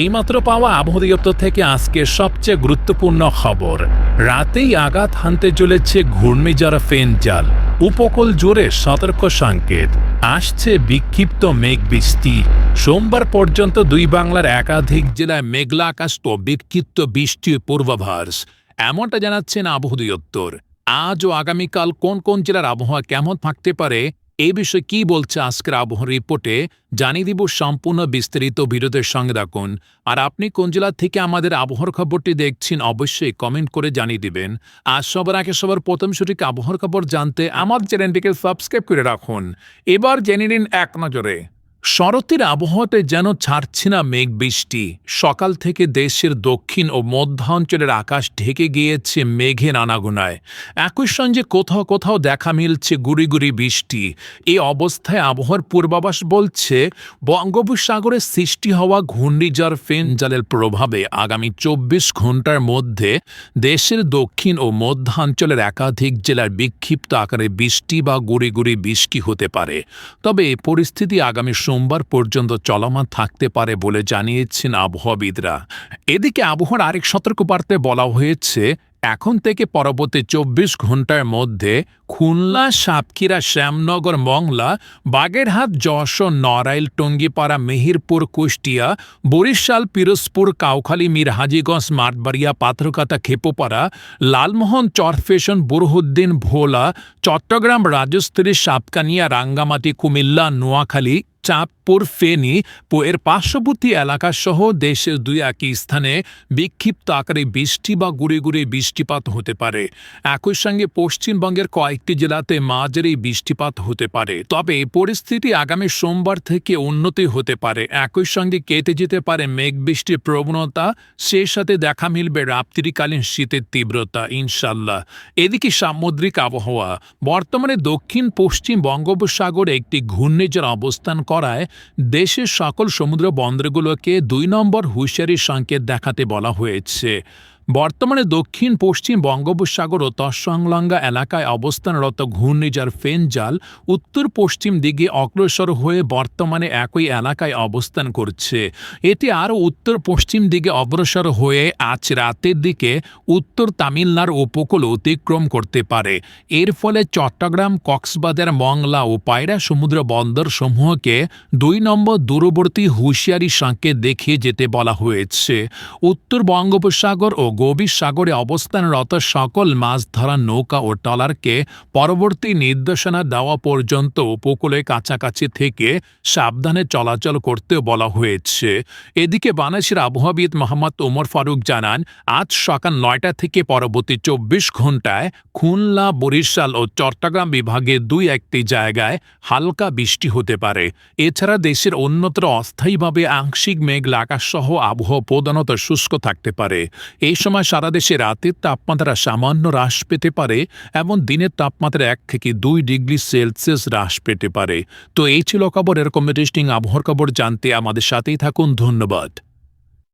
এইমাত্র পাওয়া আবহাওয়া দপ্তর থেকে আজকের সবচেয়ে গুরুত্বপূর্ণ খবর। রাতেই আঘাত হানতে চলেছে ঘূর্ণিঝড় ফেনজাল। উপকূল জুড়ে সতর্ক সংকেত। আসছে বিক্ষিপ্ত মেঘ বৃষ্টি সোমবার পর্যন্ত দুই বাংলার একাধিক জেলায় মেঘলা আকাশ তো বিক্ষিপ্ত বৃষ্টির পূর্বাভাস। এমনটা জানাচ্ছেন আবহাওয়া দপ্তর। আজ ও আগামীকাল কোন কোন জেলার আবহাওয়া কেমন থাকতে পারে এই বিষয়ে কি বলছে আজকের আবহাওয়া রিপোর্টে, জানিয়ে দিব সম্পূর্ণ বিস্তারিত ভিডিওদের সঙ্গে রাখুন আর আপনি কোন জেলা থেকে আমাদের আবহর খবরটি দেখছেন, অবশ্যই কমেন্ট করে জানিয়ে দিবেন। আর সবার আগে সবার প্রথম সঠিক আবহাওয়ার খবর জানতে আমার চ্যানেলটিকে সাবস্ক্রাইব করে রাখুন। এবার জেনে নিন এক নজরে। শরতের আবহাওয়াতে যেন ছাড়ছে না মেঘ বৃষ্টি সকাল থেকে দেশের দক্ষিণ ও মধ্যাঞ্চলের আকাশ ঢেকে গিয়েছে মেঘের আনাগোনায় একই সঙ্গে কোথাও কোথাও দেখা মিলছে গুড়ি গুড়ি বৃষ্টি। এই অবস্থায় আবহাওয়ার পূর্বাভাস বলছে, বঙ্গোপসাগরে সৃষ্টি হওয়া ঘূর্ণিঝড় ফেনজালের প্রভাবে আগামী চব্বিশ ঘণ্টার মধ্যে দেশের দক্ষিণ ও মধ্যাঞ্চলের একাধিক জেলার বিক্ষিপ্ত আকারে বৃষ্টি বা গুড়ি গুড়ি বৃষ্টি হতে পারে। তবে এই পরিস্থিতি আগামী সোমবার পর্যন্ত চলমান থাকতে পারে বলে জানিয়েছেন আবহাওয়াবিদরা। এদিকে আবহাওয়ার আরেক সতর্কবার্তায় বলা হয়েছে, এখন থেকে পরবর্তী চব্বিশ ঘণ্টার মধ্যে খুলনা, সাতক্ষীরা, শ্যামনগর, মংলা, বাগেরহাট, যশোর, নড়াইল, টঙ্গিপাড়া, মেহিরপুর, কুষ্টিয়া, বরিশাল, পিরোজপুর, কাউখালী, মিরহাজিগঞ্জ, মাঠবাড়িয়া পাথরকাতা খেপোপাড়া, লালমোহন, চরফেশন, বুরহুদ্দিন, ভোলা, চট্টগ্রাম রাজস্থলী সাপকানিয়া, রাঙ্গামাটি, কুমিল্লা, নোয়াখালী top চাঁদপুর ফেনী এর পার্শ্ববর্তী এলাকাসহ দেশের দুই একই স্থানে বিক্ষিপ্ত আকারে বৃষ্টি বা গুড়ি গুড়ি বৃষ্টিপাত হতে পারে। একই সঙ্গে পশ্চিমবঙ্গের কয়েকটি জেলাতে মাঝারি বৃষ্টিপাত হতে পারে। তবে পরিস্থিতি আগামী সোমবার থেকে উন্নতি হতে পারে। একই সঙ্গে কেটে যেতে পারে মেঘ বৃষ্টির প্রবণতা। সেই সাথে দেখা মিলবে রাত্রিকালীন শীতের তীব্রতা ইনশাল্লাহ এদিকে সামুদ্রিক আবহাওয়া। বর্তমানে দক্ষিণ পশ্চিম বঙ্গোপসাগরে একটি ঘূর্ণিঝড় অবস্থান করায় দেশের সকল সমুদ্র বন্দরগুলোকে দুই নম্বর হুঁশিয়ারির সংকেত দেখাতে বলা হয়েছে। বর্তমানে দক্ষিণ, পশ্চিম বঙ্গোপসাগর ও তৎসংলগ্ন এলাকায় অবস্থানরত ঘূর্ণিঝড় ফেনজাল উত্তর পশ্চিম দিকে অগ্রসর হয়ে বর্তমানে একই এলাকায় অবস্থান করছে। এটি আরও উত্তর পশ্চিম দিকে অগ্রসর হয়ে আজ রাতের দিকে উত্তর তামিলনাড় উপকূল অতিক্রম করতে পারে। এর ফলে চট্টগ্রাম, কক্সবাজার, মংলা ও পায়রা সমুদ্র বন্দর সমূহকে দুই নম্বর দূরবর্তী হুঁশিয়ারি সংকেত দেখিয়ে যেতে বলা হয়েছে। উত্তর বঙ্গোপসাগর ও গভীর সাগরে অবস্থানরত সকল মাছ ধরা নৌকা ও ট্রলারকে পরবর্তী নির্দেশনা দেওয়া পর্যন্ত উপকূলে কাছাকাছি থেকে সাবধানে চলাচল করতেও বলা হয়েছে। এদিকে বাংলাদেশের আবহাওয়াবিদ মোহাম্মদ ওমর ফারুক জানান, আজ সকাল নয়টা থেকে পরবর্তী চব্বিশ ঘন্টায় খুলনা, বরিশাল ও চট্টগ্রাম বিভাগে দুই একটি জায়গায় হালকা বৃষ্টি হতে পারে। এছাড়া দেশের অন্যত্র অস্থায়ীভাবে আংশিক মেঘলা আকাশ সহ আবহাওয়া প্রধানত শুষ্ক থাকতে পারে। এই সময় সারা দেশে রাতের তাপমাত্রা সামান্য হ্রাস পেতে পারে এবং দিনের তাপমাত্রা এক থেকে দুই ডিগ্রি সেলসিয়াস হ্রাস পেতে পারে। তো এই ছিল খবর, এরকম ইন্টারেস্টিং আবহাওয়ার খবর জানতে আমাদের সাথেই থাকুন, ধন্যবাদ।